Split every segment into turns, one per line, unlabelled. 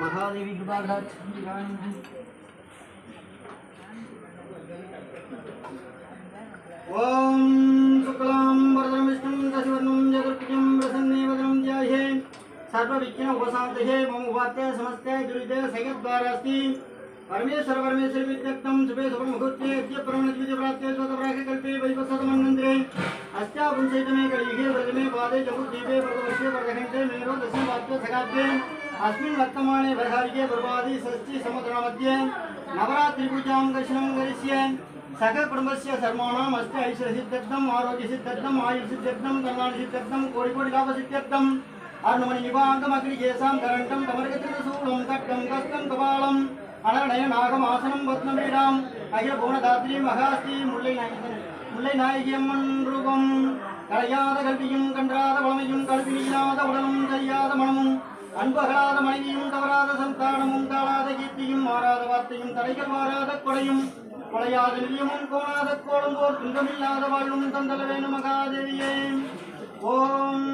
महादेवी कृपा घाट ओम शुक्लां वरदं विष्णुं दशवर्णं जगर्पिजं प्रसन्ने वदनं ध्याये सर्वविघ्न उपसादये मम उपात्य समस्ते दुरिते सैकद्वारास्ति परमेश्वर परमेश्वर विज्ञप्तं शुभे शुभमुहूर्ते अद्य परमणद्वितीय प्राप्ते स्वतप्राके कल्पे वैवस्वतमन्वन्तरे अस्यापुंसैतमे कलियुगे व्रजमे पादे जमुद्वीपे व्रतवर्षे व्रतखण्डे मेरो दशमवाप्य सकाब्दे अस्मिन् वर्तमाने वैहारिके प्रभादि समुद्रमध्ये समग्रमध्ये नवरात्रिपूजां दर्शनं करिष्ये सकलकुटुम्बस्य सर्वाणाम् अष्ट ऐश्वर्यसिद्ध्यर्थम् आरोग्यसिद्ध्यर्थम् आयुर्सिद्ध्यर्थं कल्याणसिद्ध्यर्थं कोटिकोटिलाभसिद्ध्यर्थम् अर्णमणिनिवाङ्गमग्निकेशां करण्टं कमरगतिसूलं कट्टं कष्टं कपालम् அனநயநாகம் ஆசனம் பத்மபீடாம் அகில புவனதாத்ரி மகாஸ்தி முல்லை முல்லை நாயகியம்மன் ரூபம் கலையாத கல்வியும் கன்றாத வளமையும் கல்வி இல்லாத உடலும் தெரியாத மனமும் அன்பகலாத மனைவியும் தவறாத சந்தானம் உண்டாளாத கீர்த்தியும் மாறாத வார்த்தையும் தடைகள் மாறாத கொடையும் கொலையாத நிலையமும் கோணாத கோலும் போல் துன்பமில்லாத வாழ்வும் தந்தல மகாதேவியே ஓம்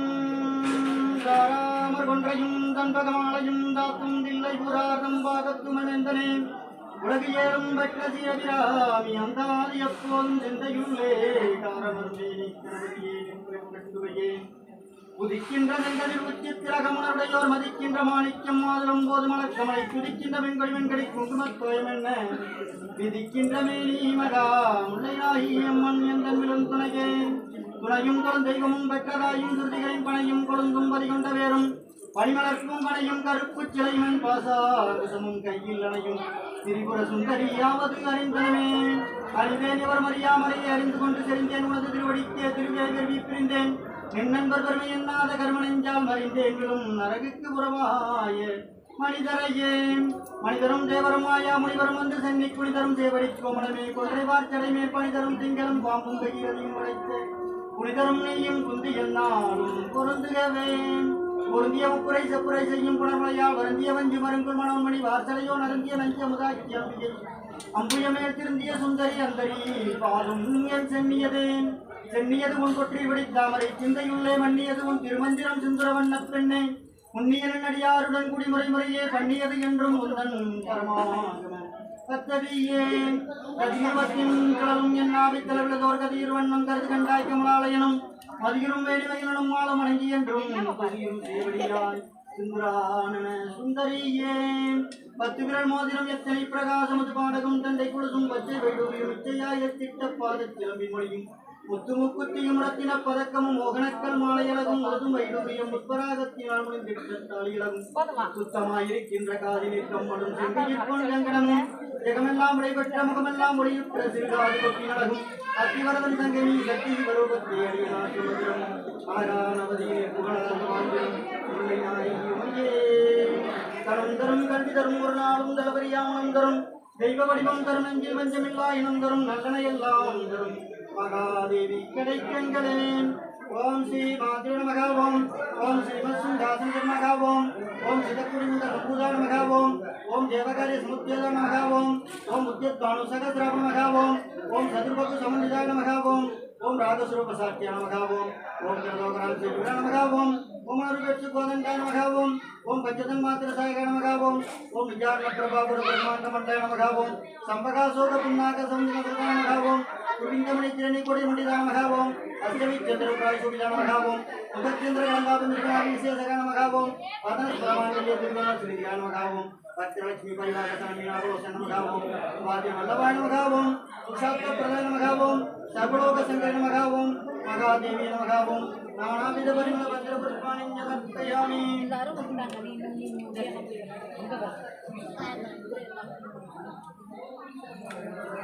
தாராமர் கொன்றையும் தன்பகமாலையும் தாக்கும் தில்லை புராதம் பாகத்துமவேந்தனே உலகியேறும் வெற்றி அபிராமி அந்த ஆதி எப்போதும் சிந்தையுள்ளே காரமருந்தே நீ திருவடியே உதிக்கின்ற வெண்களில் உச்சி திலகமுனருடையோர் மதிக்கின்ற மாணிக்கம் மாதுளம் போது மலர்கமலை துதிக்கின்ற வெண்கொடி வெண்கடி குங்குமத்தோயம் என்ன விதிக்கின்ற மேனி மகா முல்லைநாயி அம்மன் எந்த விழும் துணையே துணையும் குழந்தைகமும் பெற்றதாயும் துதிகளின் பனையும் கொழுந்தும் பறிகொண்ட வேறும் பனிமலர்க்கும் பனையும் கருப்பு சிலைமன் பாசாகுசமும் கையில் அணையும் திரிபுர சுந்தரியாவது அறிந்தனே அறிவேன் இவர் மறியாமலை அறிந்து கொண்டு தெரிந்தேன் உனது திருவடிக்கே திருவேகர்வி பிரிந்தேன் என் நண்பர் பெருமை எண்ணாத கருமனெஞ்சால் மறிந்தேங்களும் நரகுக்கு உறவாய மனிதரையே மனிதரும் தேவரும் ஆயா முனிவரும் வந்து சென்னி குளிதரும் தேவரி கோமலமே கொள்கை வார்த்தடை மேற்பனிதரும் திங்களும் பாம்பும் பெய்கிறதையும் உழைத்து புனிதரும் நெய்யும் குந்தியில் நாளும் பொருந்துகவே பொருந்திய உப்புரை செப்புரை செய்யும் புணர்மலையால் வருந்திய வஞ்சி மருங்குள் மணமணி வார்த்தலையோ நருந்திய நஞ்ச முதாக்கிய அம்புயமே திருந்திய சுந்தரி அந்தரி பாலும் என் சென்னியதேன் சென்னியது உன் கொற்றி விடி தாமரை சிந்தையுள்ளே மன்னியது உன் திருமந்திரம் சிந்துர வண்ண பெண்ணே உன்னியரன் அடியாருடன் குடிமுறை முறையே பண்ணியது என்றும் உந்தன் பரமாகம கத்ததியே கதிர்வத்தின் வண்ணம் கருது மாலம் என்றும் பதியும் பத்து விரல் மோதிரம் எத்தனை பிரகாசமது குழுதும் பச்சை மொழியும் முத்துமுக்குத்தியும் முடத்தின பதக்கமும் ஒகனக்கல் மாலையழகும் முழுதும் வைடூரியம் முற்பராகத்தினால் முடிந்திருக்கால் இழகும் சுத்தமாயிருக்கின்ற காதினில் கம்மலும் செம்பியிற்போன் கங்கடமும் ஜெகமெல்லாம் விடைபெற்ற முகமெல்லாம் ஒளியுற்ற சிறுகாது கொட்டி நடகும் அத்திவரதன் தங்கமி சக்தி வரூபத்தை அடியலாற்று மதுரம் புகழாக தரும் கல்வி தரும் ஒரு நாளும் தளபதியாமனம் தரும் தெய்வ வடிவம் தரும் நெஞ்சில் வஞ்சமில்லா இனம் தரும் நல்லன தரும் மகாதேவி கிடைக்கங்களே ஓம் ஸ்ரீ மாதிர நமகாவோம் ஓம் ஸ்ரீமத்சிங்காசன நமகாவோம் ஓம் சிதக்குடிமுத சம்பூஜா நமகாவோம் ஓம் தேவகாரிய சமுத்தியத நமகாவோம் ஓம் உத்தியத்வானு சகசிராப நமகாவோம் ஓம் சதுர்பகு சமன்விதாய நமகாவோம் ஓம் ராஜஸ்வரூப சாட்சிய நமகாவோம் ஓம் கிரதோகராம் ஸ்ரீ நமகாவோம் ओम अरुगच्छ गोदंडाय नमः ओम ओम पंचतन मात्र सायगाय नमः ओम ओम विचार प्रभाव ब्रह्मांड मंडय नमः ओम संपका शोक पुन्नाक संजन नमः ओम சுப்பிரமணித்திரனை கொடிமுடிதா மகாவோம் அஸ்ரவிச்சந்திரபாய் சுபிலா மகாவோம் உபச்சந்திரகண்டாபந்திரகா விசேஷகா மகாவோம் பதனஸ்வரமாண்டல்ய துர்கா சுரியா மகாவோம் பத்ரலட்சுமி பரிவாரசாமிநாபோஷன் மகாவோம் வாத்தியமல்லவாய் மகாவோம் சுஷாத்த பிரதான மகாவோம் சர்வலோக சங்கர மகாவோம் மகாதேவி மகாவோம் நானாவித பரிமள பத்திர புஷ்பாணி ஜகத்தயாமி
எல்லாரும் வந்தாங்க நீங்க